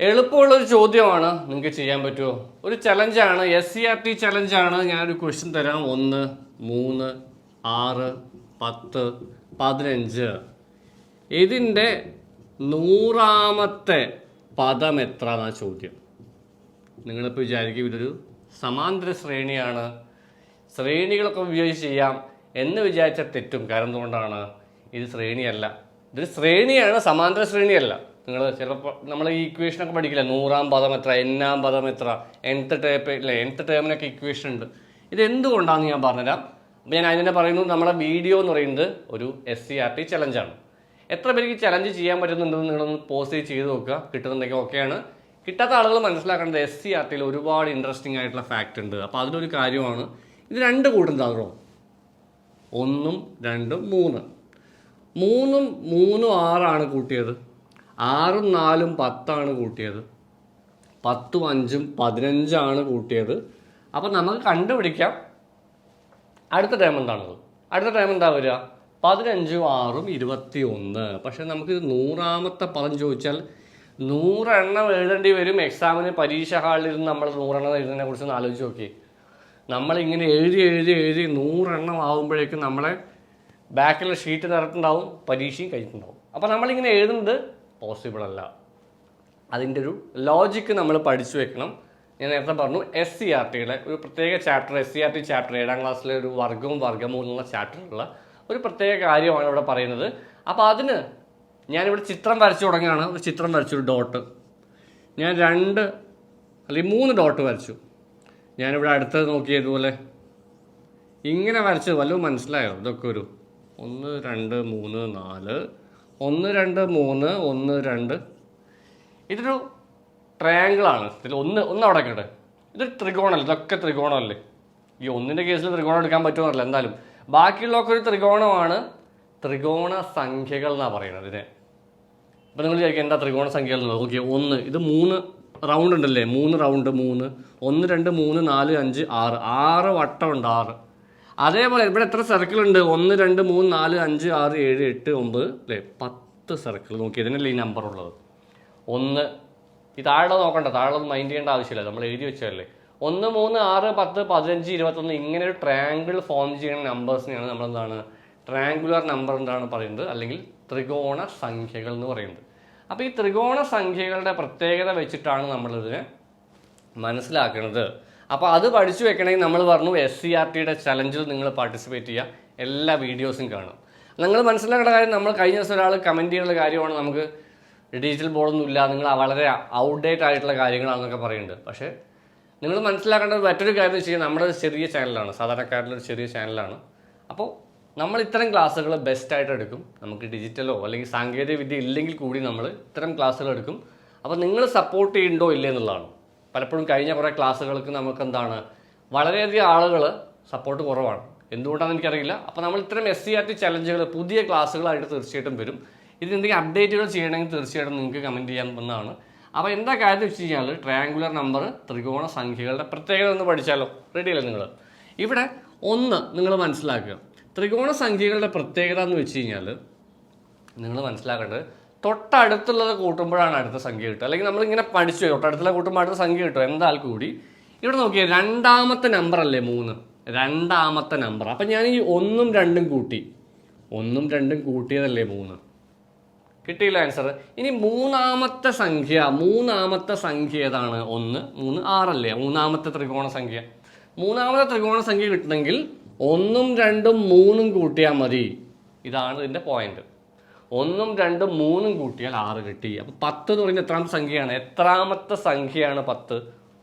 എളുപ്പമുള്ളൊരു ചോദ്യമാണ്. നിങ്ങൾക്ക് ചെയ്യാൻ പറ്റുമോ? ഒരു ചലഞ്ചാണ് എസ് സി ആർ ടി ചലഞ്ചാണ് ഞാനൊരു ക്വസ്റ്റ്യൻ തരാം. ഒന്ന് മൂന്ന് ആറ് പത്ത് പതിനഞ്ച്. ഇതിന്റെ നൂറാമത്തെ പദം എത്ര എന്നാ ചോദ്യം? നിങ്ങളിപ്പോൾ വിചാരിക്കും ഇതൊരു സമാന്തര ശ്രേണിയാണ്. ശ്രേണികളൊക്കെ ഉപയോഗിച്ച് ചെയ്യാം എന്ന് വിചാരിച്ച തെറ്റും കാരണം എന്തുകൊണ്ടാണ്? ഇത് ശ്രേണിയല്ല. ഇതൊരു ശ്രേണിയാണ് സമാന്തര ശ്രേണിയല്ല. നിങ്ങൾ ചിലപ്പോൾ നമ്മൾ ഈ ഇക്വേഷനൊക്കെ പഠിക്കില്ല? നൂറാം പദം എത്ര എന്നാം പദം എത്ര? എൻത്ത് ടേപ്പ് ഇല്ലേ എൻത്ത് ടേമിനൊക്കെ ഇക്വേഷൻ ഉണ്ട്. ഇത് എന്തുകൊണ്ടാണെന്ന് ഞാൻ പറഞ്ഞുതരാം. അപ്പോൾ ഞാൻ അതിനെ പറയുന്നു നമ്മുടെ വീഡിയോ എന്ന് പറയുന്നത് ഒരു എസ് സി ആർ ടി ചലഞ്ചാണ് എത്ര പേർക്ക് ചലഞ്ച് ചെയ്യാൻ പറ്റുന്നുണ്ടെന്ന് നിങ്ങളൊന്ന് പോസ്റ്റ് ചെയ്ത് നോക്കുക. കിട്ടുന്നുണ്ടെങ്കിൽ ഓക്കെയാണ് കിട്ടാത്ത ആളുകൾ മനസ്സിലാക്കേണ്ടത് എസ് സി ആർ ടിയിൽ ഒരുപാട് ഇൻട്രസ്റ്റിംഗ് ആയിട്ടുള്ള ഫാക്റ്റ് ഉണ്ട്. അപ്പോൾ അതിലൊരു കാര്യമാണ്. ഇത് രണ്ട് കൂട്ടം തകറോ ഒന്നും രണ്ടും മൂന്ന്. മൂന്നും മൂന്നും ആറാണ് കൂട്ടിയത്. ആറും നാലും പത്താണ് കൂട്ടിയത്. പത്തും അഞ്ചും പതിനഞ്ചാണ് കൂട്ടിയത്. അപ്പം നമുക്ക് കണ്ടുപിടിക്കാം. അടുത്ത ടൈം എന്താണത്? അടുത്ത ടൈം എന്താ വരിക? പതിനഞ്ചും ആറും ഇരുപത്തി ഒന്ന് പക്ഷെ നമുക്ക് നൂറാമത്തെ പദം ചോദിച്ചാൽ നൂറെണ്ണം എഴുതേണ്ടി വരും. എക്സാമിന് പരീക്ഷ ഹാളിൽ ഇരുന്ന് നമ്മൾ നൂറെണ്ണം എഴുതുന്നതിനെ കുറിച്ച് ഒന്ന് ആലോചിച്ച് നോക്കി. നമ്മളിങ്ങനെ എഴുതി എഴുതി എഴുതി നൂറെണ്ണം ആകുമ്പോഴേക്കും നമ്മളെ ബാക്കിലെ ഷീറ്റ് നിറട്ടുണ്ടാവും പരീക്ഷയും കഴിഞ്ഞിട്ടുണ്ടാവും. അപ്പോൾ നമ്മളിങ്ങനെ എഴുതുന്നത് പോസിബിൾ അല്ല. അതിന്റെ ഒരു ലോജിക്ക് നമ്മൾ പഠിച്ചു വെക്കണം. ഞാൻ നേരത്തെ പറഞ്ഞു എസ് സി ആർ ടിയുടെ ഒരു പ്രത്യേക chapter S C R T chapter ഏഴാം ക്ലാസ്സിലെ ഒരു വർഗവും വർഗമൂലം എന്നുള്ള ചാപ്റ്ററിലുള്ള ഒരു പ്രത്യേക കാര്യമാണ് ഇവിടെ പറയുന്നത്. അപ്പോൾ അതിന് ഞാനിവിടെ ചിത്രം വരച്ചു തുടങ്ങുകയാണ്. ഒരു ചിത്രം വരച്ചു ഒരു ഡോട്ട് ഞാൻ രണ്ട് അല്ലെങ്കിൽ മൂന്ന് ഡോട്ട് വരച്ചു. ഞാനിവിടെ അടുത്ത് നോക്കിയതുപോലെ ഇങ്ങനെ വരച്ചത് വല്ലതും മനസ്സിലായോ? ഇതൊക്കെ ഒരു ഒന്ന് രണ്ട് മൂന്ന് നാല് ഒന്ന് രണ്ട് മൂന്ന് ഒന്ന് രണ്ട്. ഇതൊരു ട്രയാങ്കിൾ ആണ്. ഇതിൽ ഒന്ന് ഒന്ന് അവിടെ കേട്ടെ ഇതൊരു ത്രികോണമല്ല ഇതൊക്കെ ത്രികോണമല്ലേ ഈ ഒന്നിന്റെ കേസിൽ ത്രികോണം എടുക്കാൻ പറ്റുമെന്നല്ല എന്തായാലും. ബാക്കിയുള്ളതൊക്കെ ഒരു ത്രികോണമാണ്. ത്രികോണ സംഖ്യകൾ എന്നാണ് പറയുന്നത് ഇതിനെ. അപ്പോൾ നിങ്ങൾ ചോദിക്കുക എന്താ ത്രികോണ സംഖ്യകൾ എന്നുള്ളത് ഓക്കെ ഒന്ന്. ഇത് മൂന്ന് റൗണ്ട് ഉണ്ടല്ലേ? മൂന്ന് റൗണ്ട് മൂന്ന്. ഒന്ന് രണ്ട് മൂന്ന് നാല് അഞ്ച് ആറ്. ആറ് വട്ടമുണ്ട് ആറ്. അതേപോലെ ഇവിടെ എത്ര സർക്കിൾ ഉണ്ട് ഒന്ന് രണ്ട് മൂന്ന് നാല് അഞ്ച് ആറ് ഏഴ് എട്ട് ഒമ്പത് അല്ലേ? പത്ത് സർക്കിൾ. നോക്കി ഇതിനല്ലേ ഈ നമ്പർ ഉള്ളത്. ഒന്ന് ഈ താഴെ നോക്കണ്ട. താഴെ മൈൻഡ് ചെയ്യേണ്ട ആവശ്യമില്ല. നമ്മൾ എഴുതി വെച്ചതല്ലേ. ഒന്ന് മൂന്ന് ആറ് പത്ത് പതിനഞ്ച് ഇരുപത്തൊന്ന് ഇങ്ങനെ ഒരു ട്രയാങ്കിൾ ഫോം ചെയ്യുന്ന നമ്പേഴ്സിനെയാണ് നമ്മൾ എന്താണ് ട്രയാങ്കുലർ നമ്പർ എന്താണ് പറയുന്നത്? അല്ലെങ്കിൽ ത്രികോണ സംഖ്യകൾ എന്ന് പറയുന്നത്. അപ്പോൾ ഈ ത്രികോണ സംഖ്യകളുടെ പ്രത്യേകത വെച്ചിട്ടാണ് നമ്മളിതിനെ മനസ്സിലാക്കുന്നത് അപ്പോൾ അത് പഠിച്ചു വെക്കണമെങ്കിൽ നമ്മൾ പറഞ്ഞു എസ് സി ആർ ടിയുടെ ചലഞ്ചിൽ നിങ്ങൾ പാർട്ടിസിപ്പേറ്റ് ചെയ്യുക. എല്ലാ വീഡിയോസും കാണും. നിങ്ങൾ മനസ്സിലാക്കേണ്ട കാര്യം നമ്മൾ കഴിഞ്ഞ ദിവസം ഒരാൾ കമന്റ് ചെയ്യുന്ന കാര്യമാണ് നമുക്ക് ഡിജിറ്റൽ ബോർഡൊന്നും ഇല്ല. നിങ്ങൾ വളരെ ഔട്ട്ഡേറ്റ് ആയിട്ടുള്ള കാര്യങ്ങളാണെന്നൊക്കെ പറയുന്നുണ്ട്. പക്ഷേ നിങ്ങൾ മനസ്സിലാക്കേണ്ട മറ്റൊരു കാര്യം എന്ന് വെച്ച് കഴിഞ്ഞാൽ നമ്മുടെ ചെറിയ ചാനലാണ് സാധാരണക്കാരുടെ ചെറിയ ചാനലാണ് അപ്പോൾ നമ്മൾ ഇത്തരം ക്ലാസ്സുകൾ ബെസ്റ്റ് ആയിട്ട് എടുക്കും. നമുക്ക് ഡിജിറ്റലോ അല്ലെങ്കിൽ സാങ്കേതിക വിദ്യ ഇല്ലെങ്കിൽ കൂടി നമ്മൾ ഇത്തരം ക്ലാസ്സുകൾ എടുക്കും. അപ്പോൾ നിങ്ങൾ സപ്പോർട്ട് ചെയ്യുന്നുണ്ടോ ഇല്ലേ എന്നുള്ളതാണ്. പലപ്പോഴും കഴിഞ്ഞ കുറേ ക്ലാസ്സുകൾക്ക് നമുക്ക് എന്താണ് വളരെയധികം ആളുകൾ സപ്പോർട്ട് കുറവാണ്. എന്തുകൊണ്ടാണെന്ന് എനിക്കറിയില്ല. അപ്പോൾ നമ്മൾ ഇത്തരം എസ് സി ആർ ടി ചലഞ്ചുകൾ പുതിയ ക്ലാസ്സുകളായിട്ട് തീർച്ചയായിട്ടും വരും. ഇത് എന്തെങ്കിലും അപ്ഡേറ്റുകൾ ചെയ്യണമെങ്കിൽ തീർച്ചയായിട്ടും നിങ്ങൾക്ക് കമന്റ് ചെയ്യാൻ വന്നതാണ്. അപ്പോൾ എന്താ കാര്യം വെച്ച് കഴിഞ്ഞാൽ ട്രയാങ്കുലർ നമ്പർ ത്രികോണ സംഖ്യകളുടെ പ്രത്യേകത ഒന്ന് പഠിച്ചാലോ? റെഡി അല്ലേ നിങ്ങൾ ഇവിടെ ഒന്ന് നിങ്ങൾ മനസ്സിലാക്കുക. ത്രികോണ സംഖ്യകളുടെ പ്രത്യേകത എന്ന് വെച്ച് കഴിഞ്ഞാൽ നിങ്ങൾ മനസ്സിലാക്കേണ്ടത് തൊട്ടടുത്തുള്ളത് കൂട്ടുമ്പോഴാണ് അടുത്ത സംഖ്യ കിട്ടുക. അല്ലെങ്കിൽ നമ്മളിങ്ങനെ പഠിച്ചു തൊട്ടടുത്തുള്ള കൂട്ടുമ്പോൾ അടുത്ത സംഖ്യ കിട്ടും എന്താൽ കൂടി? ഇവിടെ നോക്കിയേ രണ്ടാമത്തെ നമ്പർ അല്ലേ മൂന്ന്? രണ്ടാമത്തെ നമ്പർ അപ്പം ഞാൻ ഈ ഒന്നും രണ്ടും കൂട്ടി. ഒന്നും രണ്ടും കൂട്ടിയതല്ലേ മൂന്ന്? കിട്ടിയില്ല ആൻസർ ഇനി മൂന്നാമത്തെ സംഖ്യ മൂന്നാമത്തെ സംഖ്യ ഏതാണ്? ഒന്ന് മൂന്ന് ആറല്ലേ? മൂന്നാമത്തെ ത്രികോണ സംഖ്യ. മൂന്നാമത്തെ ത്രികോണ സംഖ്യ കിട്ടണമെങ്കിൽ ഒന്നും രണ്ടും മൂന്നും കൂട്ടിയാൽ മതി. ഇതാണ് ഇതിന്റെ പോയിന്റ് ഒന്നും രണ്ടും മൂന്നും കൂട്ടിയാൽ ആറ് കിട്ടി. അപ്പം പത്ത് എന്ന് പറയുന്നത് എത്രാമത്തെ സംഖ്യയാണ്? എത്രാമത്തെ സംഖ്യയാണ് പത്ത്?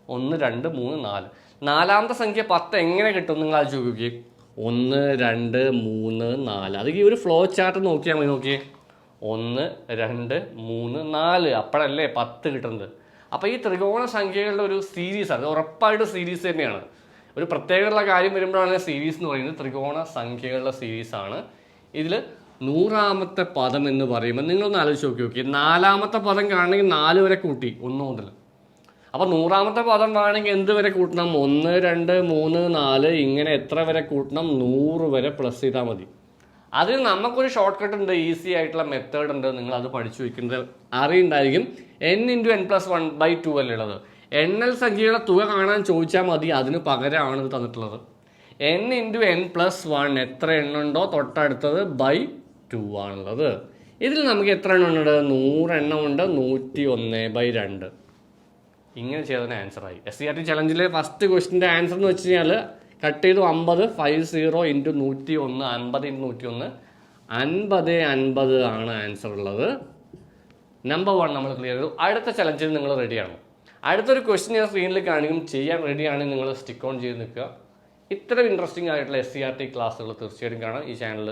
ഒന്ന് രണ്ട് മൂന്ന് നാല്. നാലാമത്തെ സംഖ്യ പത്ത് എങ്ങനെ കിട്ടും നിങ്ങൾ ആലോചിച്ച് നോക്കിയേ ഒന്ന് രണ്ട് മൂന്ന് നാല്. അത് ഈ ഒരു ഫ്ലോ ചാർട്ട് നോക്കിയാൽ മതി നോക്കിയേ. ഒന്ന് രണ്ട് മൂന്ന് നാല്. അപ്പോഴല്ലേ പത്ത് കിട്ടുന്നത് അപ്പോൾ ഈ ത്രികോണ സംഖ്യകളുടെ ഒരു സീരീസ് അത് ഉറപ്പായിട്ട് സീരീസ് തന്നെയാണ്. ഒരു പ്രത്യേകതയുള്ള കാര്യം വരുമ്പോഴാണ് സീരീസ് എന്ന് പറയുന്നത് ത്രികോണ സംഖ്യകളുടെ സീരീസാണ് ഇതിൽ നൂറാമത്തെ പദം എന്ന് പറയുമ്പോൾ നിങ്ങളൊന്ന് ആലോചിച്ച് നോക്കി നോക്കി നാലാമത്തെ പദം കാണണമെങ്കിൽ നാല് വരെ കൂട്ടി ഒന്ന് മുതൽ അപ്പോൾ നൂറാമത്തെ പദം വേണമെങ്കിൽ എന്ത് വരെ കൂട്ടണം? ഒന്ന് രണ്ട് മൂന്ന് നാല് ഇങ്ങനെ എത്ര വരെ കൂട്ടണം? നൂറ് വരെ പ്ലസ് ചെയ്താൽ മതി. അതിന് നമുക്കൊരു ഷോർട്ട് കട്ട് ഉണ്ട് ഈസി ആയിട്ടുള്ള മെത്തേഡ് ഉണ്ട് നിങ്ങൾ അത് പഠിച്ചു വയ്ക്കുന്നത് അറിയുണ്ടായിരിക്കും n into n plus one by two അല്ലേ ഉള്ളത്? എണ്ണൽ സംഖ്യയുടെ തുക കാണാൻ ചോദിച്ചാൽ മതി അതിന് പകരമാണ് ഇത് തന്നിട്ടുള്ളത്. N into n plus one എത്ര എണ്ണുണ്ടോ തൊട്ടടുത്തത് ബൈ ടു ആണുള്ളത്. ഇതിൽ നമുക്ക് എത്ര എണ്ണം ഉണ്ട് നൂറെണ്ണം ഉണ്ട് നൂറ്റി ഒന്ന് ബൈ രണ്ട് ഇങ്ങനെ ചെയ്തതിന് ആൻസറായി എസ് സി ആർ ടി ചലഞ്ചിലെ ഫസ്റ്റ് ക്വസ്റ്റിന്റെ ആൻസർ എന്ന് വെച്ച് കഴിഞ്ഞാൽ കട്ട് ചെയ്തു അമ്പത് ഫൈവ് സീറോ ഇന്റു നൂറ്റി ഒന്ന് അൻപത് ഇന്റു നൂറ്റി ഒന്ന് അൻപത് അൻപത് ആണ് ആൻസർ ഉള്ളത്. നമ്പർ വൺ നമ്മൾ ക്ലിയർ ചെയ്തു. അടുത്ത ചലഞ്ചിൽ നിങ്ങൾ റെഡിയാണ് അടുത്തൊരു ക്വസ്റ്റ്യൻ ഞാൻ സ്ക്രീനിൽ കാണിക്കും. ചെയ്യാൻ റെഡിയാണെങ്കിൽ നിങ്ങൾ സ്റ്റിക്ക് ഓൺ ചെയ്ത് നിൽക്കുക. ഇത്തരം ഇൻട്രസ്റ്റിംഗ് ആയിട്ടുള്ള എസ് സി ആർ ടി ക്ലാസ്സുകൾ തീർച്ചയായിട്ടും കാണാം. ഈ ചാനൽ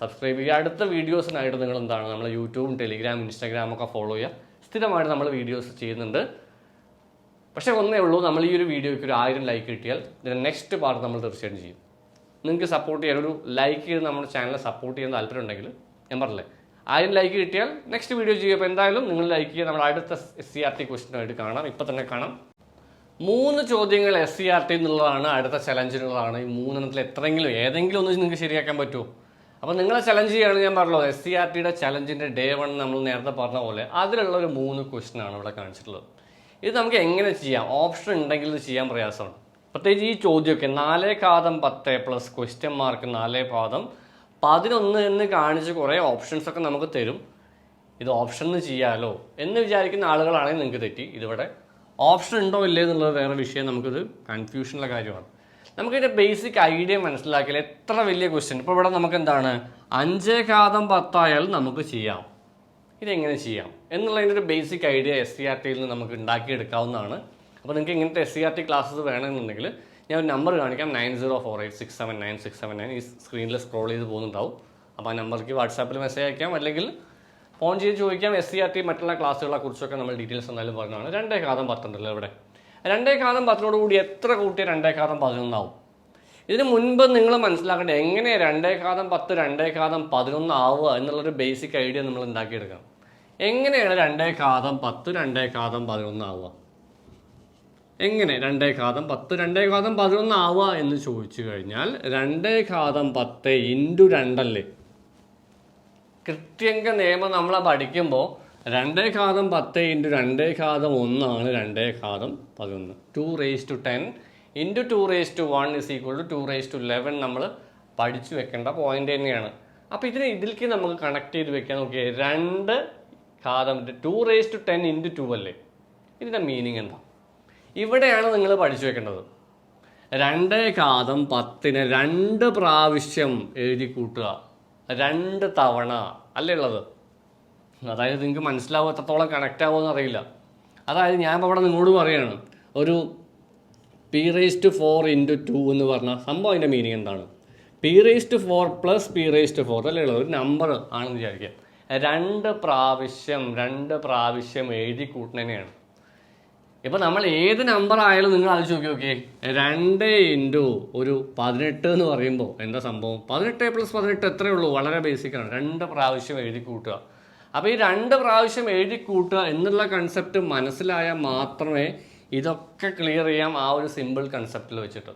സബ്സ്ക്രൈബ് ചെയ്യുക. അടുത്ത വീഡിയോസിനായിട്ട് നിങ്ങൾ എന്താണ് നമ്മൾ യൂട്യൂബും ടെലിഗ്രാം ഇൻസ്റ്റാഗ്രാം ഒക്കെ ഫോളോ ചെയ്യുക. സ്ഥിരമായിട്ട് നമ്മൾ വീഡിയോസ് ചെയ്യുന്നുണ്ട്. പക്ഷേ ഒന്നേ ഉള്ളൂ. നമ്മൾ ഈ ഒരു വീഡിയോയ്ക്ക് ഒരു ആയിരം ലൈക്ക് കിട്ടിയാൽ ഇതിന്റെ നെക്സ്റ്റ് പാർട്ട് നമ്മൾ തീർച്ചയായിട്ടും ചെയ്യും. നിങ്ങൾക്ക് സപ്പോർട്ട് ചെയ്യാൻ ഒരു ലൈക്ക് ചെയ്ത് നമ്മുടെ ചാനൽ സപ്പോർട്ട് ചെയ്യാൻ താല്പര്യം ഉണ്ടെങ്കിൽ ഞാൻ പറഞ്ഞില്ലേ ആയിരം ലൈക്ക് കിട്ടിയാൽ നെക്സ്റ്റ് വീഡിയോ ചെയ്യുക. അപ്പോൾ എന്തായാലും നിങ്ങൾ ലൈക്ക് ചെയ്യുക. നമ്മൾ അടുത്ത എസ് സി ആർ ടി ക്വസ്റ്റിനായിട്ട് കാണാം. ഇപ്പം തന്നെ കാണാം. മൂന്ന് ചോദ്യങ്ങൾ എസ് സി ആർ ടി എന്നുള്ളതാണ് അടുത്ത ചലഞ്ചിനുള്ളതാണ് ഈ മൂന്നെണ്ണത്തിൽ എത്രയെങ്കിലും ഏതെങ്കിലും ഒന്ന് നിങ്ങൾക്ക് ശരിയാക്കാൻ പറ്റുമോ? അപ്പോൾ നിങ്ങളെ ചലഞ്ച് ചെയ്യുകയാണ് ഞാൻ പറഞ്ഞല്ലോ എസ് സി ആർ ടിയുടെ ചലഞ്ചിന്റെ ഡേ വൺ നമ്മൾ നേരത്തെ പറഞ്ഞ പോലെ അതിലുള്ള ഒരു മൂന്ന് ക്വസ്റ്റ്യനാണ് ഇവിടെ കാണിച്ചിട്ടുള്ളത്. ഇത് നമുക്ക് എങ്ങനെ ചെയ്യാം? ഓപ്ഷൻ ഉണ്ടെങ്കിൽ ഇത് ചെയ്യാൻ പ്രയാസമാണ്. പ്രത്യേകിച്ച് ഈ ചോദ്യമൊക്കെ നാലേ കാതം പത്ത് പ്ലസ് ക്വസ്റ്റ്യൻ മാർക്ക് നാലേ പാദം പതിനൊന്ന് എന്ന് കാണിച്ച് കുറേ ഓപ്ഷൻസ് ഒക്കെ നമുക്ക് തരും. ഇത് ഓപ്ഷൻ ചെയ്യാലോ എന്ന് വിചാരിക്കുന്ന ആളുകളാണെങ്കിൽ നിങ്ങൾക്ക് തെറ്റി. ഇതിവിടെ ഓപ്ഷൻ ഉണ്ടോ ഇല്ലേ എന്നുള്ളത് വേറെ വിഷയം. നമുക്കിത് കൺഫ്യൂഷനുള്ള കാര്യമാണ്. നമുക്കിതിന്റെ ബേസിക് ഐഡിയ മനസ്സിലാക്കിയാൽ എത്ര വലിയ ക്വസ്റ്റ്യൻ ഇപ്പോൾ ഇവിടെ നമുക്ക് എന്താണ്? അഞ്ചേ കാതം പത്തായാൽ നമുക്ക് ചെയ്യാം. ഇതെങ്ങനെ ചെയ്യാം? എന്നുള്ളതിന്റെ ഒരു basic idea S C R ടിയിൽ നിന്ന് നമുക്ക് ഉണ്ടാക്കിയെടുക്കാവുന്നതാണ്. അപ്പോൾ നിങ്ങൾക്ക് ഇങ്ങനത്തെ S C R T classes വേണമെന്നുണ്ടെങ്കിൽ ഞാൻ ഒരു നമ്പർ കാണിക്കാം. Nine zero four eight six seven nine six seven nine. ഈ സ്ക്രീനിൽ സ്ക്രോൾ ചെയ്ത് പോകുന്നുണ്ടാവും. അപ്പോൾ ആ നമ്പർക്ക് വാട്സാപ്പിൽ മെസ്സേജ് അയക്കാം. അല്ലെങ്കിൽ ഫോൺ ചെയ്ത് ചോദിക്കാം. എസ് സി ആർ ടി മറ്റുള്ള ക്ലാസ്സുകളെ കുറിച്ചൊക്കെ നമ്മൾ ഡീറ്റെയിൽസ് എന്തായാലും പറഞ്ഞതാണ്. രണ്ടേ കാതം പത്തുണ്ടല്ലോ ഇവിടെ. രണ്ടേ കാലം പത്തിനോട് കൂടി എത്ര കൂട്ടിയ രണ്ടേ കാലം പതിനൊന്നാവും? ഇതിന് മുൻപ് നിങ്ങൾ മനസ്സിലാക്കേണ്ടത് എങ്ങനെ രണ്ടേ കാലം പത്ത് രണ്ടേ കാലം പതിനൊന്നാവുക എന്നുള്ളൊരു ബേസിക് ഐഡിയ നമ്മൾ ഉണ്ടാക്കിയെടുക്കണം. എങ്ങനെയാണ് രണ്ടേ കാതം പത്ത് രണ്ടേ കാതം പതിനൊന്നാവുക എങ്ങനെ രണ്ടേ ഘാതം പത്ത് രണ്ടേ ഘാതം പതിനൊന്നാവുക എന്ന് ചോദിച്ചു കഴിഞ്ഞാൽ രണ്ടേ ഘാതം പത്ത് ഇന്റു രണ്ടല്ലേ? കൃത്യങ്ക നിയമം നമ്മളെ പഠിക്കുമ്പോൾ രണ്ടേ ഘാതം പത്ത് ഇന്റു രണ്ടേ ഘാതം ഒന്നാണ് രണ്ടേ ഘാതം പതിനൊന്ന്. Two raise to ten into two raise to one is equal to two raise to eleven നമ്മൾ പഠിച്ചു വെക്കേണ്ട പോയിന്റ് തന്നെയാണ്. അപ്പോൾ ഇതിനെ ഇതിലേക്ക് നമുക്ക് കണക്ട് ചെയ്ത് വെക്കാൻ നോക്കിയേ രണ്ട് ഘാതം two raise to ten into two അല്ലേ? ഇതിന്റെ മീനിങ് എന്താ? ഇവിടെയാണ് നിങ്ങൾ പഠിച്ചു വെക്കേണ്ടത്. രണ്ടേ ഘാതം പത്തിന് രണ്ട് പ്രാവശ്യം എഴുതി കൂട്ടുക. രണ്ട് തവണ അല്ലേ ഉള്ളത്? അതായത് നിങ്ങൾക്ക് മനസ്സിലാവും എത്രത്തോളം കണക്റ്റ് ആവുമെന്ന് അറിയില്ല. അതായത് ഞാൻ അവിടെ നിങ്ങളോട് പറയുകയാണ് ഒരു P raise to four into two എന്ന് പറഞ്ഞ സംഭവം അതിന്റെ മീനിങ് എന്താണ്? P raise to four plus P raise to four അല്ലേ ഉള്ളത്? ഒരു നമ്പർ ആണെന്ന് വിചാരിക്കുക. രണ്ട് പ്രാവശ്യം രണ്ട് പ്രാവശ്യം എഴുതി കൂട്ടുന്നതിനെയാണ്. ഇപ്പോൾ നമ്മൾ ഏത് നമ്പർ ആയാലും നിങ്ങൾ അത് ചോദിക്കും ഓക്കെ രണ്ട് ഇന്റു ഒരു പതിനെട്ട് എന്ന് പറയുമ്പോൾ എന്താ സംഭവം? പതിനെട്ട് പ്ലസ് പതിനെട്ട് എത്രയേ ഉള്ളൂ? വളരെ ബേസിക്കാണ് രണ്ട് പ്രാവശ്യം എഴുതി കൂട്ടുക. അപ്പോൾ ഈ രണ്ട് പ്രാവശ്യം എഴുതി കൂട്ടുക എന്നുള്ള കൺസെപ്റ്റ് മനസ്സിലായാൽ മാത്രമേ ഇതൊക്കെ ക്ലിയർ ചെയ്യാം ആ ഒരു സിമ്പിൾ കൺസെപ്റ്റിൽ വെച്ചിട്ട്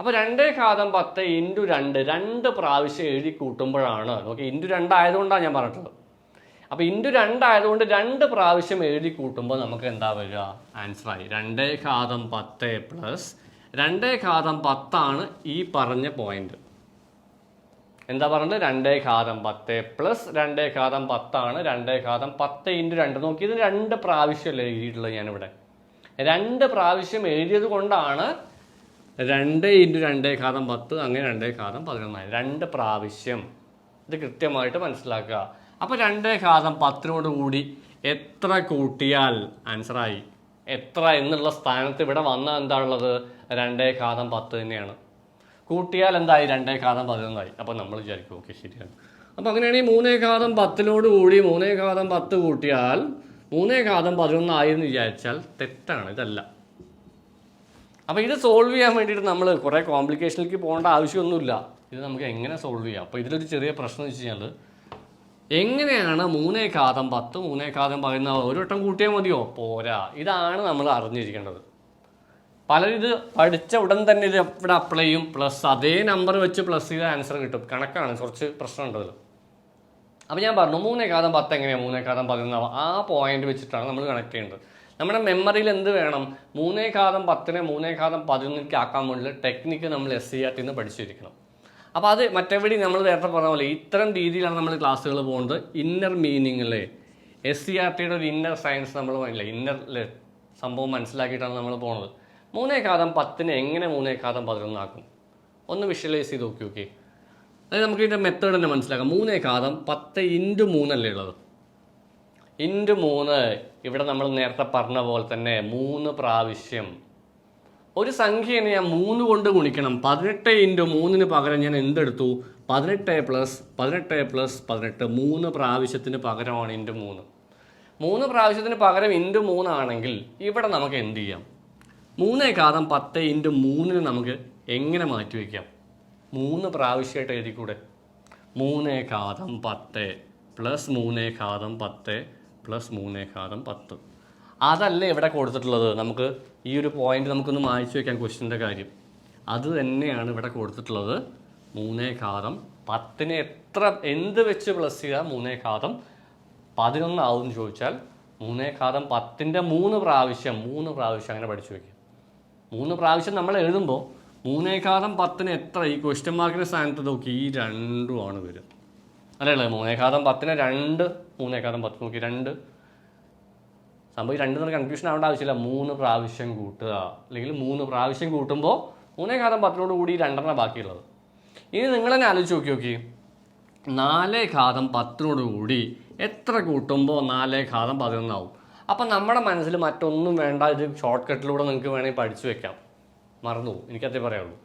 അപ്പോൾ രണ്ടേ ഘാതം പത്ത് ഇന്റു രണ്ട് രണ്ട് പ്രാവശ്യം എഴുതി കൂട്ടുമ്പോഴാണ് നോക്കി ഇന്റു രണ്ടായതുകൊണ്ടാണ് ഞാൻ പറഞ്ഞിട്ടുള്ളത്. അപ്പോൾ ഇന്റു രണ്ടായതുകൊണ്ട് രണ്ട് പ്രാവശ്യം എഴുതി കൂട്ടുമ്പോൾ നമുക്ക് എന്താ വരിക? ആൻസറായി രണ്ടേ ഘാതം പത്ത് പ്ലസ് രണ്ടേ ഘാതം പത്താണ് ഈ പറഞ്ഞ പോയിന്റ് എന്താ പറഞ്ഞത് രണ്ടേ ഘാതം പത്ത് പ്ലസ് രണ്ടേ ഘാതം പത്താണ്. രണ്ടേ ഘാതം പത്ത് ഇന്റു രണ്ട്. നോക്കി ഇത് രണ്ട് പ്രാവശ്യമല്ലേ എഴുതിയിട്ടുള്ളത് ഞാനിവിടെ. രണ്ട് പ്രാവശ്യം എഴുതിയത് കൊണ്ടാണ് രണ്ട് ഇന്റു രണ്ടേ ഘാതം പത്ത് അങ്ങനെ രണ്ടേ ഘാതം പതിനൊന്നായി. രണ്ട് പ്രാവശ്യം. ഇത് കൃത്യമായിട്ട് മനസ്സിലാക്കുക. അപ്പോൾ രണ്ടേ ഘാതം പത്തിനോട് കൂടി എത്ര കൂട്ടിയാൽ ആൻസറായി? എത്ര എന്നുള്ള സ്ഥാനത്ത് ഇവിടെ വന്ന എന്താ ഉള്ളത് രണ്ടേ ഘാതം പത്ത് തന്നെയാണ്. കൂട്ടിയാൽ എന്തായി? രണ്ടേ ഘാതം പതിനൊന്നായി. അപ്പോൾ നമ്മൾ വിചാരിക്കും ഓക്കെ ശരിയാണ്. അപ്പോൾ അങ്ങനെയാണെങ്കിൽ മൂന്നേ ഘാതം പത്തിനോട് കൂടി മൂന്നേ ഘാതം പത്ത് കൂട്ടിയാൽ മൂന്നേ ഘാതം പതിനൊന്നായി എന്ന് വിചാരിച്ചാൽ തെറ്റാണ് ഇതല്ല. അപ്പോൾ ഇത് സോൾവ് ചെയ്യാൻ വേണ്ടിയിട്ട് നമ്മൾ കുറേ കോംപ്ലിക്കേഷനിലേക്ക് പോകേണ്ട ആവശ്യമൊന്നുമില്ല. ഇത് നമുക്ക് എങ്ങനെ സോൾവ് ചെയ്യാം? അപ്പോൾ ഇതിലൊരു ചെറിയ പ്രശ്നം വെച്ച് കഴിഞ്ഞാൽ എങ്ങനെയാണ് മൂന്നേ ഘാതം പത്ത് മൂന്നേ ഘാതം പതിനൊന്ന് ഒരു വട്ടം കൂട്ടിയാൽ മതിയോ? പോരാ. ഇതാണ് നമ്മൾ അറിഞ്ഞിരിക്കേണ്ടത്. പലരും ഇത് പഠിച്ച ഉടൻ തന്നെ ഇത് ഇവിടെ അപ്ലൈ ചെയ്യും. പ്ലസ് അതേ നമ്പർ വെച്ച് പ്ലസ് ചെയ്ത ആൻസർ കിട്ടും. കണക്കാണ് കുറച്ച് പ്രശ്നമുണ്ട് അതിൽ അപ്പോൾ ഞാൻ പറഞ്ഞു മൂന്നേക്കാതം പത്ത് എങ്ങനെയാണ് മൂന്നേക്കാതം പതിനൊന്നാവും ആ പോയിന്റ് വെച്ചിട്ടാണ് നമ്മൾ കണക്ട് ചെയ്യേണ്ടത്. നമ്മുടെ മെമ്മറിയിൽ എന്ത് വേണം? മൂന്നേക്കാതം പത്തിനെ മൂന്നേക്കാതം പതിനൊന്നിലേക്ക് ആക്കാൻ വേണ്ടി ടെക്നിക്ക് നമ്മൾ എസ് സി ആർ ടിന്ന് പഠിച്ചിരിക്കണം. അപ്പോൾ അത് മറ്റെവിടെ നമ്മൾ നേരത്തെ പറഞ്ഞ പോലെ ഇത്തരം രീതിയിലാണ് നമ്മൾ ക്ലാസ്സുകൾ പോകുന്നത് ഇന്നർ മീനിങ്ങിലെ എസ് സി ആർ ടിയുടെ ഒരു ഇന്നർ സയൻസ് നമ്മൾ ഇല്ല ഇന്നർ സംഭവം മനസ്സിലാക്കിയിട്ടാണ് നമ്മൾ പോകുന്നത് മൂന്നേക്കാതം പത്തിനെ എങ്ങനെ മൂന്നേക്കാതം പതിനൊന്നാക്കും? ഒന്ന് വിഷ്വലൈസ് ചെയ്ത് നോക്കി നോക്കി. അതായത് നമുക്ക് ഇതിന്റെ മെത്തേഡ് തന്നെ മനസ്സിലാക്കാം. മൂന്നേക്കാതം പത്ത് ഇന്റു മൂന്നല്ലേ ഉള്ളത്? ഇന്റു മൂന്ന് ഇവിടെ നമ്മൾ നേരത്തെ പറഞ്ഞ പോലെ തന്നെ മൂന്ന് പ്രാവശ്യം. ഒരു സംഖ്യനെ ഞാൻ മൂന്ന് കൊണ്ട് ഗുണിക്കണം. പതിനെട്ട് ഇന്റു മൂന്നിന് പകരം ഞാൻ എന്തെടുത്തു? പതിനെട്ട് പ്ലസ് പതിനെട്ട് പ്ലസ് പതിനെട്ട് മൂന്ന് പ്രാവശ്യത്തിന് പകരമാണ് ഇന്റു മൂന്ന്. മൂന്ന് പ്രാവശ്യത്തിന് പകരം ഇന്റു മൂന്നാണെങ്കിൽ ഇവിടെ നമുക്ക് എന്ത് ചെയ്യാം? മൂന്നേക്കാതം പത്ത് ഇന്റു മൂന്നിന് നമുക്ക് എങ്ങനെ മാറ്റി വയ്ക്കാം? മൂന്ന് പ്രാവശ്യമായിട്ട് എഴുതിക്കൂടെ? മൂന്നേക്കാതം പത്ത് പ്ലസ് മൂന്നേ കാതം പത്ത് പ്ലസ് മൂന്നേ കാതം പത്ത്. അതല്ല ഇവിടെ കൊടുത്തിട്ടുള്ളത്? നമുക്ക് ഈ ഒരു പോയിന്റ് നമുക്കൊന്ന് മായ്ച്ചു വെക്കാം ക്വസ്റ്റിന്റെ കാര്യം. അത് തന്നെയാണ് ഇവിടെ കൊടുത്തിട്ടുള്ളത്. മൂന്നേ കാതം പത്തിനെ എത്ര എന്ത് വെച്ച് പ്ലസ് ചെയ്താൽ മൂന്നേക്കാതം പതിനൊന്നാവും ചോദിച്ചാൽ മൂന്നേ കാതം പത്തിന്റെ മൂന്ന് പ്രാവശ്യം മൂന്ന് പ്രാവശ്യം അങ്ങനെ പഠിച്ചു വയ്ക്കും. മൂന്ന് പ്രാവശ്യം നമ്മൾ എഴുതുമ്പോൾ മൂന്നേക്കാതം പത്തിന് എത്ര ഈ ക്വസ്റ്റ്യൻ മാർക്കിന്റെ സ്ഥാനത്ത് നോക്കി? ഈ രണ്ടുമാണ് വരും അല്ലേ മൂന്നേക്കാതം പത്തിന് രണ്ട് മൂന്നേക്കാതം പത്ത് നോക്കി രണ്ട്. സംഭവം രണ്ട് നമ്മൾ കൺഫ്യൂഷൻ ആവേണ്ട ആവശ്യമില്ല. മൂന്ന് പ്രാവശ്യം കൂട്ടുക. അല്ലെങ്കിൽ മൂന്ന് പ്രാവശ്യം കൂട്ടുമ്പോൾ മൂന്നേക്കാതം പത്തിനോട് കൂടി രണ്ടെണ്ണം ബാക്കിയുള്ളത്. ഇനി നിങ്ങൾ തന്നെ ആലോചിച്ച് നോക്കി നോക്കി. നാലേ ഘാതം പത്തിനോട് കൂടി എത്ര കൂട്ടുമ്പോൾ നാലേ ഘാതം പതിനൊന്നാവും? അപ്പം നമ്മുടെ മനസ്സിൽ മറ്റൊന്നും വേണ്ട ഇത് ഷോർട്ട് കട്ടിലൂടെ നിങ്ങൾക്ക് വേണമെങ്കിൽ പഠിച്ചു വെക്കാം. മറന്നു പോകും. എനിക്കതേ പറയുള്ളൂ